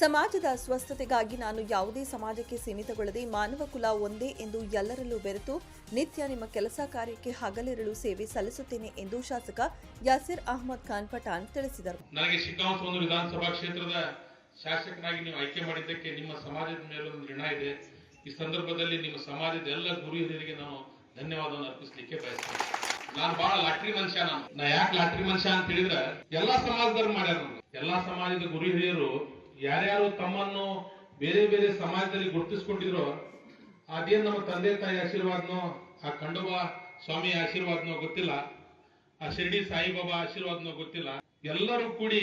ಸಮಾಜದ ಸ್ವಸ್ಥತೆಗಾಗಿ ನಾನು ಯಾವುದೇ ಸಮಾಜಕ್ಕೆ ಸೀಮಿತಗೊಳ್ಳದೆ ಮಾನವ ಕುಲ ಒಂದೇ ಎಂದು ಎಲ್ಲರಲ್ಲೂ ಬೆರೆತು ನಿತ್ಯ ನಿಮ್ಮ ಕೆಲಸ ಕಾರ್ಯಕ್ಕೆ ಹಗಲಿರಲು ಸೇವೆ ಸಲ್ಲಿಸುತ್ತೇನೆ ಎಂದು ಶಾಸಕ ಯಾಸಿರ್ ಅಹಮದ್ ಖಾನ್ ಪಠಾಣ್ ತಿಳಿಸಿದರು. ನನಗೆ ಸಿಕ್ಕಾಂತ ಒಂದು ವಿಧಾನಸಭಾ ಕ್ಷೇತ್ರದ ಶಾಸಕನಾಗಿ ನೀವು ಆಯ್ಕೆ ಮಾಡಿದ್ದಕ್ಕೆ ನಿಮ್ಮ ಸಮಾಜದ ಮೇಲೊಂದು ಋಣ ಇದೆ. ಈ ಸಂದರ್ಭದಲ್ಲಿ ನಿಮ್ಮ ಸಮಾಜದ ಎಲ್ಲ ಗುರು ಹಿರಿಯರಿಗೆ ನಾನು ಧನ್ಯವಾದವನ್ನು ಅರ್ಪಿಸಲಿಕ್ಕೆ ಬಯಸ್ತೇನೆ. ನಾನು ಬಹಳ ಲಾಟ್ರಿ ಮನುಷ್ಯ ನಾನು. ನಾ ಯಾಕೆ ಲಾಟ್ರಿ ಮನುಷ್ಯ ಅಂತ ಹೇಳಿದ್ರೆ, ಎಲ್ಲಾ ಸಮಾಜದವ್ರು ಮಾಡ್ಯಾರ. ಎಲ್ಲಾ ಸಮಾಜದ ಗುರು ಹಿರಿಯರು ಯಾರ್ಯಾರು ತಮ್ಮನ್ನು ಬೇರೆ ಬೇರೆ ಸಮಾಜದಲ್ಲಿ ಗುರುತಿಸ್ಕೊಂಡಿದ್ರೋ ಅದೇನ್ ನಮ್ಮ ತಂದೆ ತಾಯಿ ಆಶೀರ್ವಾದನೋ, ಆ ಖಂಡೋಬಾ ಸ್ವಾಮಿ ಆಶೀರ್ವಾದನೋ ಗೊತ್ತಿಲ್ಲ, ಆ ಶಿರ್ಡಿ ಸಾಯಿಬಾಬಾ ಆಶೀರ್ವಾದನೋ ಗೊತ್ತಿಲ್ಲ. ಎಲ್ಲರೂ ಕೂಡಿ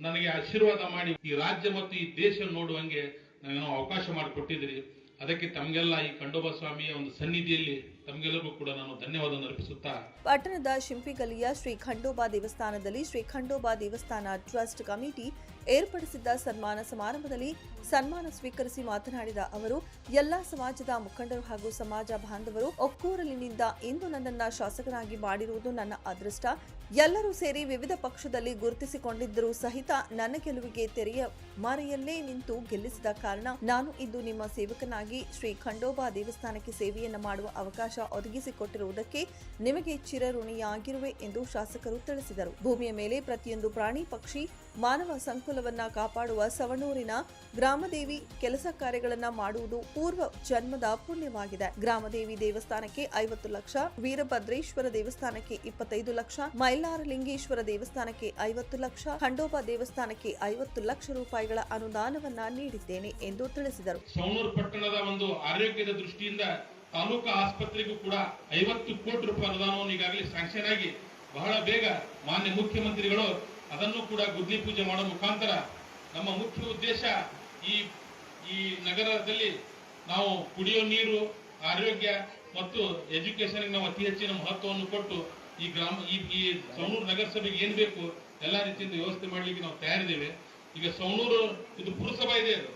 ನನಗೆ ಆಶೀರ್ವಾದ ಮಾಡಿ ಈ ರಾಜ್ಯ ಮತ್ತು ಈ ದೇಶ ನೋಡುವಂಗೆ ನಾವೇನೋ ಅವಕಾಶ ಮಾಡಿಕೊಟ್ಟಿದ್ರಿ ಅದಕ್ಕೆ ತಮಗೆಲ್ಲ ಈ ಖಂಡೋಬಾ ಸ್ವಾಮಿಯ ಒಂದು ಸನ್ನಿಧಿಯಲ್ಲಿ ತಮಗೆಲ್ಲರಿಗೂ ಕೂಡ ನಾನು ಧನ್ಯವಾದವನ್ನು ಅರ್ಪಿಸುತ್ತಾ ಪಟ್ಟಣದ ಶಿಂಪಿಗಲಿಯ ಶ್ರೀ ಖಂಡೋಬಾ ದೇವಸ್ಥಾನದಲ್ಲಿ ಶ್ರೀ ಖಂಡೋಬಾ ದೇವಸ್ಥಾನ ಟ್ರಸ್ಟ್ ಕಮಿಟಿ ಏರ್ಪಡಿಸಿದ್ದ ಸನ್ಮಾನ ಸಮಾರಂಭದಲ್ಲಿ ಸನ್ಮಾನ ಸ್ವೀಕರಿಸಿ ಮಾತನಾಡಿದ ಅವರು, ಎಲ್ಲಾ ಸಮಾಜದ ಮುಖಂಡರು ಹಾಗೂ ಸಮಾಜ ಬಾಂಧವರು ಒಕ್ಕೂರಲಿನಿಂದ ಇಂದು ನನ್ನನ್ನ ಶಾಸಕನಾಗಿ ಮಾಡಿರುವುದು ನನ್ನ ಅದೃಷ್ಟ. ಎಲ್ಲರೂ ಸೇರಿ ವಿವಿಧ ಪಕ್ಷದಲ್ಲಿ ಗುರುತಿಸಿಕೊಂಡಿದ್ದರೂ ಸಹಿತ ನನ್ನ ಗೆಲುವಿಗೆ ತೆರೆಯ ಮರೆಯಲ್ಲೇ ನಿಂತು ಗೆಲ್ಲಿಸಿದ ಕಾರಣ ನಾನು ಇಂದು ನಿಮ್ಮ ಸೇವಕನಾಗಿ ಶ್ರೀ ಖಂಡೋಬಾ ದೇವಸ್ಥಾನಕ್ಕೆ ಸೇವೆಯನ್ನು ಮಾಡುವ ಅವಕಾಶ ಒದಗಿಸಿಕೊಟ್ಟಿರುವುದಕ್ಕೆ ನಿಮಗೆ ಚಿರಋಣಿಯಾಗಿರುವೆ ಎಂದು ಶಾಸಕರು ತಿಳಿಸಿದರು. ಭೂಮಿಯ ಮೇಲೆ ಪ್ರತಿಯೊಂದು ಪ್ರಾಣಿ ಪಕ್ಷಿ ಮಾನವ ಸಂಕುಲವನ್ನ ಕಾಪಾಡುವ ಸವಣೂರಿನ ಗ್ರಾಮದೇವಿ ಕೆಲಸ ಕಾರ್ಯಗಳನ್ನ ಮಾಡುವುದು ಪೂರ್ವ ಜನ್ಮದ ಪುಣ್ಯವಾಗಿದೆ. ಗ್ರಾಮದೇವಿ ದೇವಸ್ಥಾನಕ್ಕೆ ಐವತ್ತು ಲಕ್ಷ, ವೀರಭದ್ರೇಶ್ವರ ದೇವಸ್ಥಾನಕ್ಕೆ ಇಪ್ಪತ್ತೈದು ಲಕ್ಷ ಮೈಲಾರಲಿಂಗೇಶ್ವರ ದೇವಸ್ಥಾನಕ್ಕೆ ಐವತ್ತು ಲಕ್ಷ, ಖಂಡೋಬಾ ದೇವಸ್ಥಾನಕ್ಕೆ ಐವತ್ತು ಲಕ್ಷ ರೂಪಾಯಿಗಳ ಅನುದಾನವನ್ನ ನೀಡಿದ್ದೇನೆ ಎಂದು ತಿಳಿಸಿದರು. ಪಟ್ಟಣದ ಒಂದು ಆರೋಗ್ಯದ ದೃಷ್ಟಿಯಿಂದ ತಾಲೂಕು ಆಸ್ಪತ್ರೆಗೂ ಕೂಡ ಐವತ್ತು ಕೋಟಿ ರೂಪಾಯಿ ಅನುದಾನವನ್ನು ಈಗಾಗಲೇ ಸ್ಯಾಂಕ್ಷನ್ ಆಗಿ ಬಹಳ ಬೇಗ ಮಾನ್ಯ ಮುಖ್ಯಮಂತ್ರಿಗಳು ಅದನ್ನು ಕೂಡ ಗುದ್ಲಿ ಪೂಜೆ ಮಾಡೋ ಮುಖಾಂತರ ನಮ್ಮ ಮುಖ್ಯ ಉದ್ದೇಶ ಈ ಈ ನಗರದಲ್ಲಿ ನಾವು ಕುಡಿಯೋ ನೀರು, ಆರೋಗ್ಯ ಮತ್ತು ಎಜುಕೇಶನ್ ನಾವು ಅತಿ ಹೆಚ್ಚಿನ ಮಹತ್ವವನ್ನು ಕೊಟ್ಟು ಈ ಗ್ರಾಮ, ಈ ಈ ಸವಣೂರು ನಗರಸಭೆಗೆ ಏನ್ ಬೇಕು ಎಲ್ಲಾ ರೀತಿಯಿಂದ ವ್ಯವಸ್ಥೆ ಮಾಡಲಿಕ್ಕೆ ನಾವು ತಯಾರಿದ್ದೇವೆ. ಈಗ ಸವಣೂರು, ಇದು ಪುರಸಭಾ ಇದೆ ಅದು.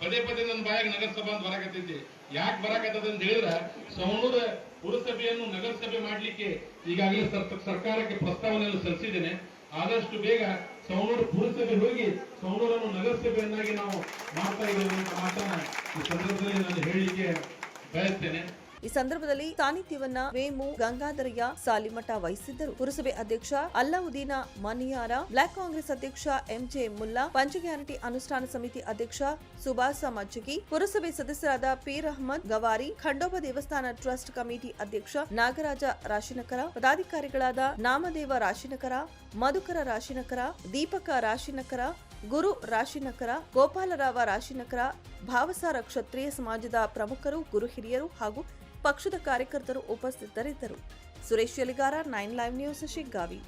ಪದೇ ಪದೇ ನನ್ನ ಬಾಯಾಗ ನಗರಸಭಾ ಅಂತ ಬರಾಕತ್ತಿದ್ದೆ ಯಾಕೆ ಬರಕತ್ತದ ಅಂತ ಹೇಳಿದ್ರೆ ಸವಣೂರ ಪುರಸಭೆಯನ್ನು ನಗರಸಭೆ ಮಾಡಲಿಕ್ಕೆ ಈಗಾಗಲೇ ಸರ್- ಸರ್ಕಾರಕ್ಕೆ ಪ್ರಸ್ತಾವನೆಯನ್ನು ಸಲ್ಲಿಸಿದ್ದೇನೆ. ಆದಷ್ಟು ಬೇಗ ಸವಣೂರು ಪುರಸಭೆ ಹೋಗಿ ಸವಣೂರನ್ನು ನಗರಸಭೆಯನ್ನಾಗಿ ನಾವು ಮಾಡ್ತಾ ಇದ್ದೇವೆ ಅಂತ ಮಾತನ್ನ ಈ ಸಂದರ್ಭದಲ್ಲಿ ನಾನು ಹೇಳಲಿಕ್ಕೆ ಬಯಸ್ತೇನೆ. ಈ ಸಂದರ್ಭದಲ್ಲಿ ಸಾನ್ನಿಧ್ಯವನ್ನ ವೇಮು ಗಂಗಾಧರಯ್ಯ ಸಾಲಿಮಠ ವಹಿಸಿದ್ದರು. ಪುರಸಭೆ ಅಧ್ಯಕ್ಷ ಅಲ್ಲಾವುದ್ದೀನ ಮನಿಯಾರ, ಬ್ಲಾಕ್ ಕಾಂಗ್ರೆಸ್ ಅಧ್ಯಕ್ಷ ಎಂಜೆ ಮುಲ್ಲಾ ಪಂಚ ಗ್ಯಾರಂಟಿ ಅನುಷ್ಠಾನ ಸಮಿತಿ ಅಧ್ಯಕ್ಷ ಸುಭಾಸ ಮಜ್ಜಗಿ, ಪುರಸಭೆ ಸದಸ್ಯರಾದ ಪೀರ್ ಅಹಮದ್ ಗವಾರಿ, ಖಂಡೋಬ ದೇವಸ್ಥಾನ ಟ್ರಸ್ಟ್ ಕಮಿಟಿ ಅಧ್ಯಕ್ಷ ನಾಗರಾಜ ರಾಶಿನಕರ, ಪದಾಧಿಕಾರಿಗಳಾದ ನಾಮದೇವ ರಾಶಿನಕರ, ಮಧುಕರ ರಾಶಿನಕರ, ದೀಪಕ ರಾಶಿನಕರ ಗುರು ರಾಶಿನಕರ ಗೋಪಾಲರಾವ ರಾಶಿನಕರ ಭಾವಸಾರ ಕ್ಷತ್ರಿಯ ಸಮಾಜದ ಪ್ರಮುಖರು, ಗುರು ಹಿರಿಯರು ಹಾಗೂ ಪಕ್ಷದ ಕಾರ್ಯಕರ್ತರು ಉಪಸ್ಥಿತರಿದ್ದರು. Suresh Yaligara, nine live news Shiggavi